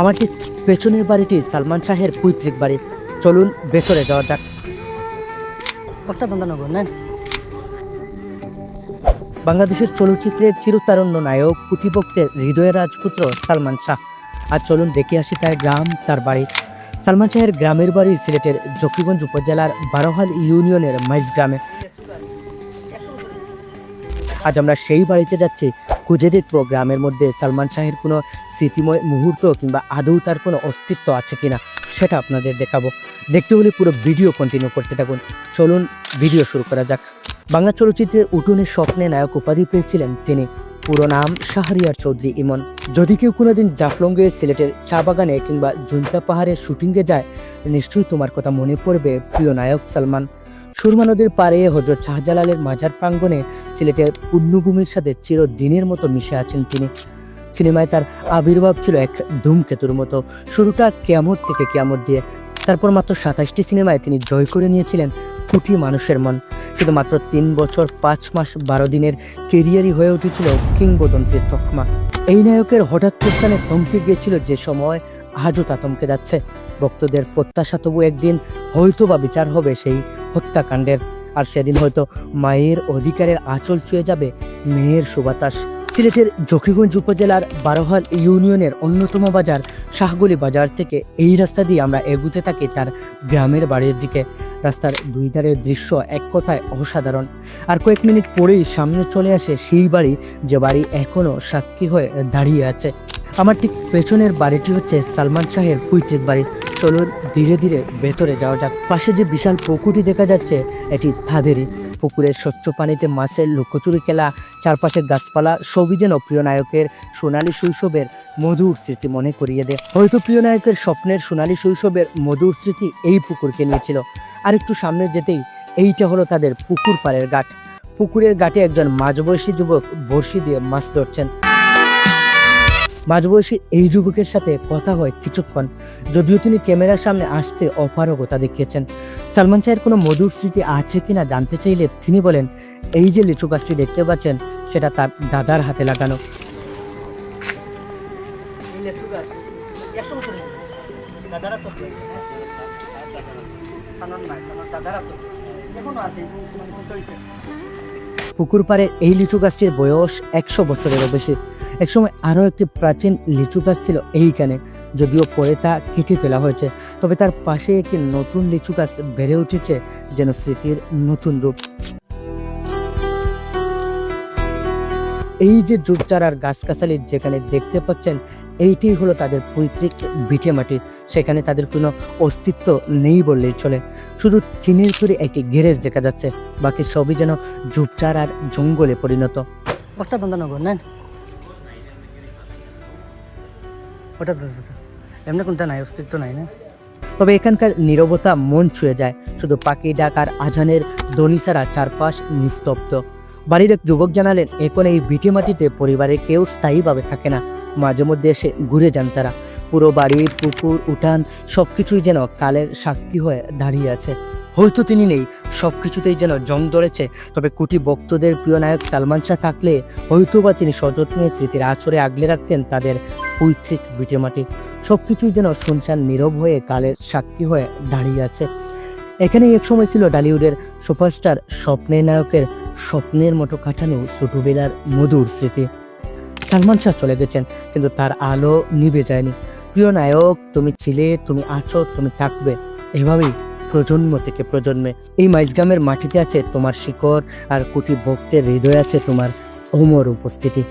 আমার ঠিক পেছনের বাড়িটি সালমান শাহের পৈতৃক বাড়ি। চলুন ভেতরে যাওয়া যাক। নেন। বাংলাদেশের চলচ্চিত্রের চিরতারণ্য নায়ক কুটিভক্তের হৃদয়ের রাজপুত্র সালমান শাহ। আর চলুন দেখে আসি তার গ্রাম, তার বাড়ি। সালমান শাহের গ্রামের বাড়ি সিলেটের জকিগঞ্জ উপজেলার বারোহাল ইউনিয়নের মাইজ গ্রামে আজ আমরা সেই বাড়িতে যাচ্ছি খুঁজে দেখব গ্রামের মধ্যে সালমান শাহের কোনো স্মৃতিময় মুহূর্ত কিংবা আদৌ তার কোনো অস্তিত্ব আছে কিনা সেটা আপনাদের দেখাবো। দেখতে হলে পুরো ভিডিও কন্টিনিউ করতে থাকুন। চলুন ভিডিও শুরু করা যাক। বাংলা চলচ্চিত্রের উঠোনের স্বপ্নে নায়ক উপাধি পেয়েছিলেন তিনি। পুরো নাম শাহরিয়ার চৌধুরী ইমন। যদি কেউ কোনোদিন জাফলঙ্গে সিলেটের চা বাগানে কিংবা জুনতা পাহাড়ে শুটিংয়ে যায়, নিশ্চয়ই তোমার কথা মনে পড়বে প্রিয় নায়ক সালমান। সুরমা নদীর পাড়ে হজরত শাহজালালের মাজার প্রাঙ্গণে সিলেটের পুণ্যভূমির সাথে চিরদিনের মতো মিশে আছেন তিনি। সিনেমায় তার আবির্ভাব ছিল এক ধূমকেতুর মতো। শুরুটা কেয়ামত থেকে কেয়ামত দিয়ে। তারপর মাত্র সাতাশটি সিনেমায় তিনি জয় করে নিয়েছিলেন কোটি মানুষের মন। কিন্তু মাত্র তিন বছর পাঁচ মাস বারো দিনের কেরিয়ারই হয়ে উঠেছিল কিংবদন্তির তকমা। এই নায়কের হঠাৎ প্রস্থানে থমকে গিয়েছিল যে সময় আজও তা থমকে যাচ্ছে। ভক্তদের প্রত্যাশা তবু একদিন হয়তো বা বিচার হবে সেই হত্যাকাণ্ডের। আর সেদিন হয়তো মায়ের অধিকারের আঁচল ছুঁয়ে যাবে মেয়ের সুবাতাস। সিলেটের জকিগঞ্জ উপজেলার বারোহাল ইউনিয়নের অন্যতম বাজার শাহগুলি বাজার থেকে এই রাস্তা দিয়ে আমরা এগুতে থাকি তার গ্রামের বাড়ির দিকে। রাস্তার দুই ধারের দৃশ্য এক কথায় অসাধারণ। আর কয়েক মিনিট পরেই সামনে চলে আসে সেই বাড়ি, যে বাড়ি এখনও সাক্ষী হয়ে দাঁড়িয়ে আছে। আমার ঠিক পেছনের বাড়িটি হচ্ছে সালমান শাহের পৈতৃক বাড়ি। চলুন ধীরে ধীরে ভেতরে যাওয়া যাক। পাশে যে বিশাল পুকুরটি দেখা যাচ্ছে, এটি তাদেরই পুকুরের স্বচ্ছ পানিতে মাছের লুকোচুরি খেলা, চারপাশের গাছপালা সবই যেন প্রিয় নায়কের সোনালী শৈশবের মধুর স্মৃতি মনে করিয়ে দেয়। হয়তো প্রিয় নায়কের স্বপ্নের সোনালী শৈশবের মধুর স্মৃতি এই পুকুরকে নিয়েছিল। আর একটু সামনে যেতেই এইটা হলো তাদের পুকুর পাড়ের ঘাট পুকুরের ঘাটে একজন মাঝবয়সী যুবক বড়শি দিয়ে মাছ ধরছেন। মাঝবয়সী এই যুবকের সাথে কথা হয় কিছুক্ষণ যদিও তিনি ক্যামেরার সামনে আসতে অপারগতা দেখিয়েছেন। সালমান শাহের কোনো মধুর স্মৃতি আছে কিনা জানতে চাইলে তিনি বলেন এই যে লিচু গাছটি দেখতে পাচ্ছেন সেটা তার দাদার হাতে লাগানো। পুকুর পাড়ে এই লিচু গাছটির বয়স একশো বছরেরও বেশি। একসময় আরও একটি প্রাচীন লিচু গাছ ছিল এইখানে, যদিও পরে তা কেটে ফেলা হয়েছে। তবে তার পাশে একটি নতুন লিচু গাছ বেড়ে উঠেছে, যেন স্মৃতির নতুন রূপ। এই যে জুটচারার গাছগাছালি যেখানে দেখতে পাচ্ছেন, এইটি হলো তাদের পৈতৃক ভিটে মাটি। সেখানে তাদের কোনো অস্তিত্ব নেই বললেই চলে। শুধু টিনের তৈরি একটি গ্যারেজ দেখা যাচ্ছে, বাকি সবই যেন ঝুপচার আর জঙ্গলে পরিণত। নেন? এমনি কোনটা নাই, অস্তিত্ব নাই না? তবে এখানকার নীরবতা মন ছুঁয়ে যায়। শুধু পাখি, ডাক আর আজানের ধ্বনি ছাড়া চারপাশ নিস্তব্ধ। বাড়ির এক যুবক জানালেন, এখন এই ভিটে মাটিতে পরিবারে কেউ স্থায়ীভাবে থাকে না। মাঝে মধ্যে এসে ঘুরে যান তারা। পুরো বাড়ি, পুকুর, উঠান সব কিছুই যেন কালের সাক্ষী হয়ে দাঁড়িয়ে আছে। হয়তো তিনি নেই সব কিছুতেই যেন জং ধরেছে। তবে কোটি ভক্তদের প্রিয় নায়ক সালমান শাহ থাকলে হয়তো বা তিনি সযত্নে স্মৃতির আচরে আগলে রাখতেন তাদের পৈতৃক ভিটেমাটি সব কিছুই যেন শুনশান নীরব হয়ে কালের সাক্ষী হয়ে দাঁড়িয়ে আছে। এখানেই এক সময় ছিল ডালিউডের সুপারস্টার স্বপ্নের নায়কের স্বপ্নের মতো কাটানো ছোটবেলার মধুর স্মৃতি। সালমান শাহ চলে গেছেন, কিন্তু তার আলো নিভে যায়নি। প্রিয় নায়ক, তুমি ছিলে, তুমি আছো, তুমি থাকবে। এভাবেই প্রজন্ম থেকে প্রজন্মে। এই মাইজগামের মাটিতে আছে তোমার শিকড়, আর কোটি ভক্তের হৃদয় আছে তোমার অমর উপস্থিতি।